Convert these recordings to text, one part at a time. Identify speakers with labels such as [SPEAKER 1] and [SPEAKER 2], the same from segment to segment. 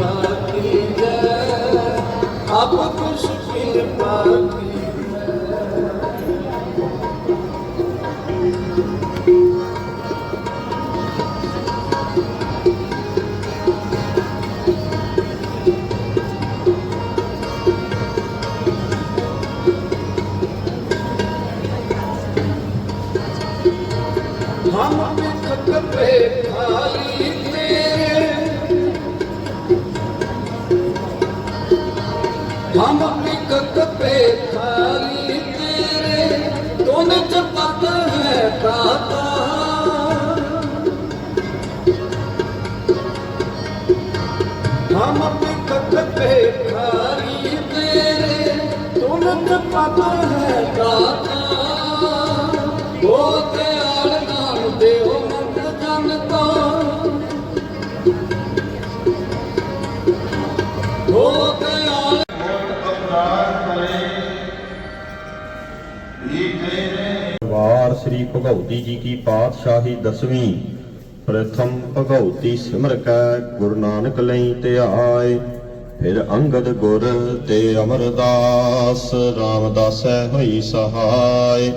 [SPEAKER 1] कृपा की जय अब किस कृपा की हम हम बिखत पे खाली तेरे दोनों चपत है दाता
[SPEAKER 2] ਸ੍ਰੀ ਭਗਉਤੀ ਜੀ ਕੀ ਪਾਤਸ਼ਾਹੀ ਦਸਵੀਂ। ਪ੍ਰਥਮ ਭਗਉਤੀ ਸਿਮਰ ਕੈ, ਗੁਰੂ ਨਾਨਕ ਲਈ ਧਿਆਏ ਫਿਰ ਅੰਗਦ ਗੁਰ ਤੇ ਅਮਰਦਾਸ, ਰਾਮਦਾਸੈ ਹੋਈ ਸਹਾਇ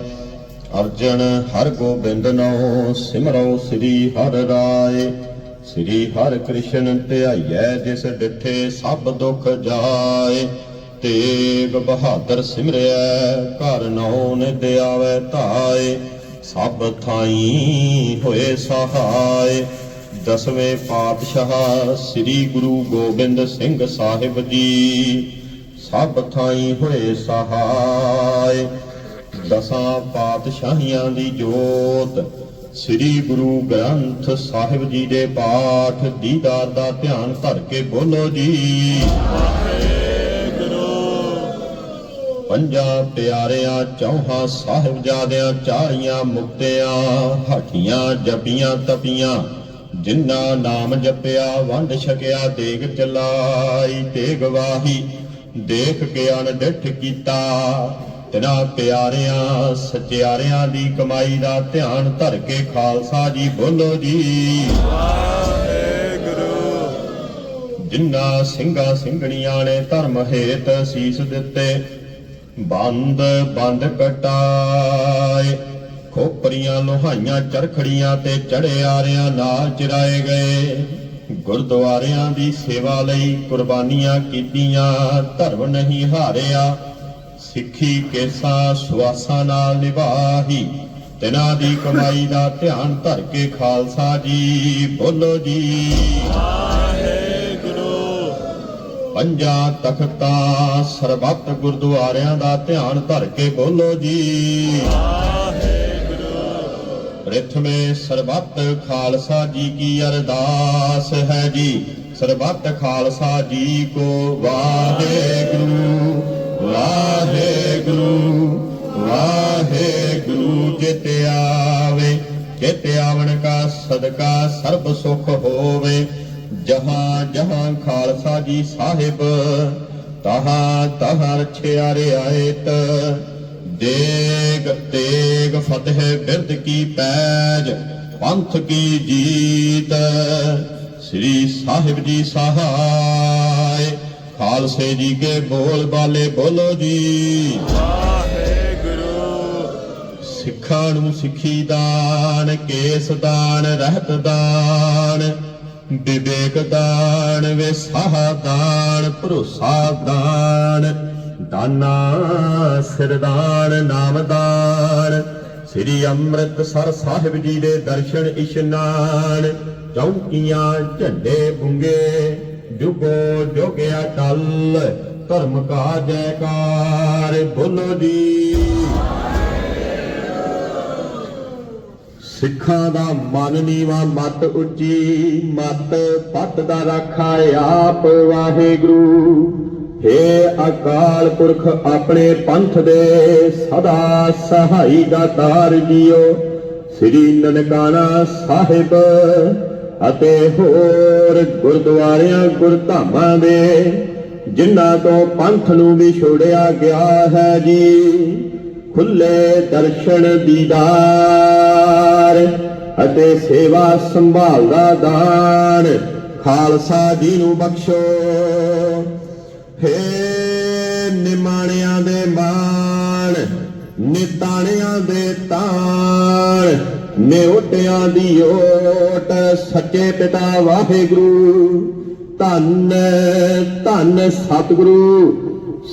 [SPEAKER 2] ਅਰਜਨ ਹਰ ਗੋਬਿੰਦ ਨੋ ਸਿਮਰੋ ਸ੍ਰੀ ਹਰਿ ਰਾਏ। ਸ੍ਰੀ ਹਰਿ ਕ੍ਰਿਸ਼ਨ ਧਿਆਈਐ, ਜਿਸ ਡਿਠੇ ਸਭ ਦੁਖ ਜਾਏ। ਤੇਗ ਬਹਾਦਰ ਸਿਮਰਿਐ, ਘਰ ਨੌ ਨਿਦ ਆਵੈ ਧਾਏ। ਸਭ ਥਾਈ ਹੋਏ ਸਹਾਇ ਦਸਵੇਂ ਪਾਤਸ਼ਾਹ ਸ੍ਰੀ ਗੁਰੂ ਗੋਬਿੰਦ ਸਿੰਘ ਸਾਹਿਬ ਜੀ, ਸਭ ਥਾਈ ਹੋਏ ਸਹਾਇ ਦਸਾਂ ਪਾਤਸ਼ਾਹੀਆਂ ਦੀ ਜੋਤ ਸ੍ਰੀ ਗੁਰੂ ਗ੍ਰੰਥ ਸਾਹਿਬ ਜੀ ਦੇ ਪਾਠ ਦੀਦਾਰ ਦਾ ਧਿਆਨ ਧਰ ਕੇ ਬੋਲੋ ਜੀ। ਪੰਜਾਂ ਪਿਆਰਿਆਂ ਚੌਹਾਂ ਸਾਹਿਬਜ਼ਾਦਿਆਂ ਚਾਰੀਆਂ ਮੁਕਤਿਆਂ ਹਠੀਆਂ ਜਪੀਆਂ ਤਪੀਆਂ ਜਿਨ੍ਹਾਂ ਨਾਮ ਜਪਿਆ ਵੰਡ ਛਕਿਆ ਦੇਗ ਚਲਾਈ ਤੇ ਗਵਾਹੀ ਦੇਖ ਕੇ ਅਣਡਿੱਠ ਕੀਤਾ। ਤਿਨਾ ਪਿਆਰਿਆਂ ਸਚਿਆਰਿਆਂ ਦੀ ਕਮਾਈ ਦਾ ਧਿਆਨ ਧਰ ਕੇ ਖਾਲਸਾ ਜੀ ਬੋਲੋ ਜੀ। ਜਿਨ੍ਹਾਂ ਸਿੰਘਾਂ ਸਿੰਘਣੀਆਂ ਨੇ ਧਰਮ ਹੇਤ ਸੀਸ ਦਿੱਤੇ ਬੰਦ ਬੰਦ ਕਟਾਏ ਖੋਪਰੀਆਂ, ਲੋਹਾਈਆਂ, ਚਰਖੜੀਆਂ ਤੇ ਚੜੇ ਆਰਿਆਂ ਨਾਲ ਚਿਰਾਏ ਗਏ। ਗੁਰਦੁਆਰਿਆਂ ਦੀ ਸੇਵਾ ਲਈ ਕੁਰਬਾਨੀਆਂ ਕੀਤੀਆਂ, ਧਰਮ ਨਹੀਂ ਹਾਰਿਆ। ਸਿੱਖੀ ਕੇਸਾਂ ਸੁਆਸਾਂ ਨਾਲ ਨਿਭਾਹੀ। ਤਿਨਾਂ ਦੀ ਕਮਾਈ ਦਾ ਧਿਆਨ ਧਰ ਕੇ ਖਾਲਸਾ ਜੀ, ਬੋਲੋ ਜੀ। ਪੰਜਾਂ ਤਖਤਾਂ, ਸਰਬੱਤ ਗੁਰਦੁਆਰਿਆਂ ਦਾ ਧਿਆਨ ਧਰ ਕੇ ਬੋਲੋ ਜੀ। ਪ੍ਰਥਮੇ ਸਰਬੱਤ ਖਾਲਸਾ ਜੀ ਕੀ ਅਰਦਾਸ ਹੈ ਜੀ। ਸਰਬੱਤ ਖਾਲਸਾ ਜੀ ਕੋ ਵਾਹਿਗੁਰੂ ਵਾਹਿਗੁਰੂ ਵਾਹਿਗੁਰੂ ਜਿਤ ਆਵੇ। ਜਿਤ ਆਵਣ ਕਾ ਸਦਕਾ ਸਰਬ ਸੁਖ ਹੋਵੇ। ਜਹਾਂ ਜਹਾਂ ਖਾਲਸਾ ਜੀ ਸਾਹਿਬ ਤਹਾਂ ਤਹਾਂ ਰਛਿਆ ਰਿਆਇਤ। ਦੇਗ ਤੇਗ ਫਤਿਹ ਬਿਰਦ ਕੀ ਪੈਜ ਪੰਥ ਕੀ ਜੀਤ। ਸ੍ਰੀ ਸਾਹਿਬ ਜੀ ਸਹਾਇ ਖਾਲਸੇ ਜੀ ਕੇ ਬੋਲ ਬਾਲੇ ਬੋਲੋ ਜੀ। ਸਿੱਖਾਂ ਨੂੰ ਸਿੱਖੀ ਦਾਨ ਕੇਸ ਦਾਨ ਰਹਿਤ ਦਾਨ। ਵਿਵੇਕ ਦਾਨ, ਵਿਸਾਹ ਦਾਨ, ਭਰੋਸਾ ਦਾਨ, ਦਾਨਾ ਸਿਰਦਾਨ ਨਾਮਦਾਨ ਸ੍ਰੀ ਅੰਮ੍ਰਿਤਸਰ ਸਾਹਿਬ ਜੀ ਦੇ ਦਰਸ਼ਨ ਇਸ਼ਨਾਨ ਚੌਂਕੀਆਂ, ਝੰਡੇ ਬੁੰਗੇ, ਜੁਗੋ ਜੁਗ ਟੱਲ, ਧਰਮ ਕਾ ਜੈਕਾਰ, ਬੋਲੋ ਜੀ ਸਿੱਖਾਂ ਦਾ ਮਨ ਨੀਵਾ ਮਤ ਉੱਚੀ, ਮਤ ਪਤ ਦਾ ਰਾਖਾ ਆਪ ਵਾਹਿਗੁਰੂ। ਹੇ ਅਕਾਲ ਪੁਰਖ, ਆਪਣੇ ਪੰਥ ਦੇ ਸਦਾ ਸਹਾਈ ਦਾਤਾਰ ਜੀਓ। ਸ੍ਰੀ ਨਨਕਾਣਾ ਸਾਹਿਬ ਅਤੇ ਹੋਰ ਗੁਰਦੁਆਰਿਆਂ, ਗੁਰਧਾਮਾਂ ਦੇ, ਜਿਨ੍ਹਾਂ ਤੋਂ ਪੰਥ ਨੂੰ ਵੀ ਛੋੜਿਆ ਗਿਆ ਹੈ ਜੀ, ਖੁੱਲੇ ਦਰਸ਼ਨ ਦੀਦਾਰ ਅਤੇ ਸੇਵਾ ਸੰਭਾਲ ਦਾ ਦਾਨ। ਖਾਲਸਾ ਜੀ ਨੂੰ ਬਖਸ਼ੋ। ਹੇ ਨਿਮਾਣਿਆਂ ਦੇ ਮਾਣ, ਨਿਤਾਣਿਆਂ ਦੇ ਤਾਣ, ਨਿਉਟਿਆਂ ਦੀ ਓਟ, ਸੱਚੇ ਪਿਤਾ ਵਾਹਿਗੁਰੂ। ਧੰਨ ਧੰਨ ਸਤਿਗੁਰੂ,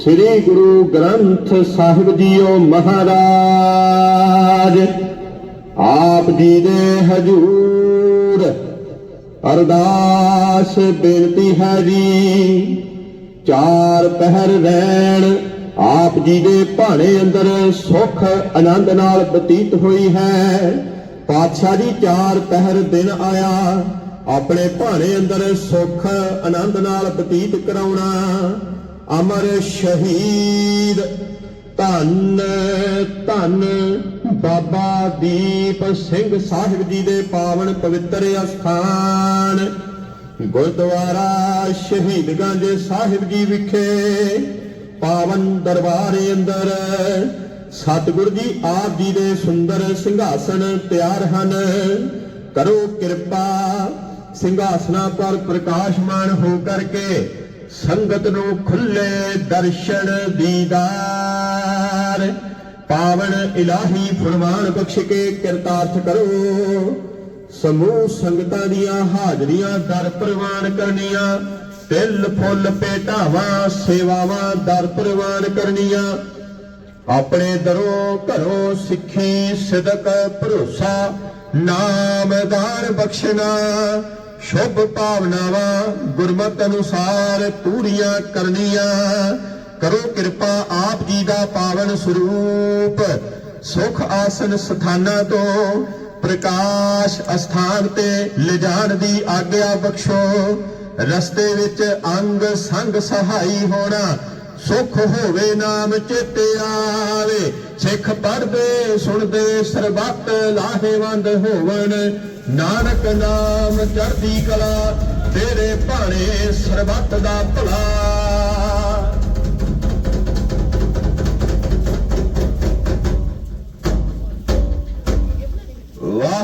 [SPEAKER 2] ਸ੍ਰੀ ਗੁਰੂ ਗ੍ਰੰਥ ਸਾਹਿਬ ਜੀਓ ਮਹਾਰਾਜ। ਆਪ ਜੀ ਦੇ ਹਜੂਰ, ਅਰਦਾਸ ਬੇਨਤੀ ਹੈ ਜੀ। ਚਾਰ ਪਹਿਰ ਰਹਿਣ, ਆਪ ਜੀ ਦੇ ਭਾਣੇ ਅੰਦਰ ਸੁਖ, ਆਨੰਦ ਨਾਲ ਬਤੀਤ ਹੋਈ ਹੈ। ਪਾਤਸ਼ਾਹ ਜੀ, ਚਾਰ ਪਹਿਰ ਦਿਨ ਆਇਆ, ਆਪਣੇ ਭਾਣੇ ਅੰਦਰ ਸੁਖ, ਆਨੰਦ ਨਾਲ ਬਤੀਤ ਕਰਾਉਣਾ। ਅਮਰ ਸ਼ਹੀਦ ਧੰਨ ਧੰਨ ਬਾਬਾ ਦੀਪ ਸਿੰਘ ਸਾਹਿਬ ਜੀ ਦੇ ਪਾਵਨ ਪਵਿੱਤਰ ਅਸਥਾਨ, ਗੁਰਦੁਆਰਾ ਸ਼ਹੀਦਗੰਜ ਸਾਹਿਬ ਜੀ ਵਿਖੇ ਪਾਵਨ ਦਰਬਾਰੇ ਅੰਦਰ ਸਤਿਗੁਰ ਜੀ ਆਪ ਜੀ ਦੇ ਸੁੰਦਰ ਸਿੰਘਾਸਨ ਤਿਆਰ ਹਨ। ਕਰੋ ਕਿਰਪਾ, ਸਿੰਘਾਸਨਾਂ ਪਰ ਪ੍ਰਕਾਸ਼ਮਾਨ ਹੋ ਕਰਕੇ ਸੰਗਤ ਨੂੰ ਖੁੱਲੇ ਦਰਸ਼ਨ ਦੀਦਾਰ ਪਾਵਨ ਇਲਾਹੀ ਫਰਮਾਨ ਬਖਸ਼ ਕੇ ਕਿਰਤਾਰਥ ਕਰੋ। ਸਮੂਹ ਸੰਗਤਾਂ ਦੀਆਂ ਹਾਜ਼ਰੀਆਂ ਦਰ ਪ੍ਰਵਾਨ ਕਰਨੀਆਂ, ਤਿਲ, ਫੁੱਲ, ਭੇਟਾਵਾਂ, ਸੇਵਾਵਾਂ ਦਰ ਪ੍ਰਵਾਨ ਕਰਨੀਆਂ। ਆਪਣੇ ਦਰੋਂ ਘਰੋਂ ਸਿੱਖੀ, ਸਿਦਕ, ਭਰੋਸਾ, ਨਾਮਦਾਰ ਬਖਸ਼ਣਾ। ਸ਼ੁਭ ਭਾਵਨਾਵਾਂ ਗੁਰਮਤ ਅਨੁਸਾਰ ਪੂਰੀਆਂ ਕਰਨੀਆਂ। ਕਰੋ ਕਿਰਪਾ ਆਪ ਜੀ ਦਾ ਪਾਵਨ ਸਰੂਪ। ਸੁਖ ਆਸਨ ਸਥਾਨਾਂ ਤੋਂ ਪ੍ਰਕਾਸ਼ ਅਸਥਾਨ ਤੇ ਲਿਜਾਣ ਦੀ ਆਗਿਆ ਬਖਸ਼ੋ। ਰਸਤੇ ਵਿੱਚ ਅੰਗ ਸੰਗ ਸਹਾਈ ਹੋਣਾ, ਸੁਖ ਹੋਵੇ ਨਾਮ ਚੇਤੇ ਆਵੇ। ਸਿੱਖ ਪੜਦੇ ਸੁਣਦੇ, ਸਰਬੱਤ ਲਾਹੇਵੰਦ ਹੋਵਣ। ਨਾਨਕ ਨਾਮ ਚੜ੍ਹਦੀ ਕਲਾ, ਤੇਰੇ ਭਾਣੇ ਸਰਬੱਤ ਦਾ ਭਲਾ।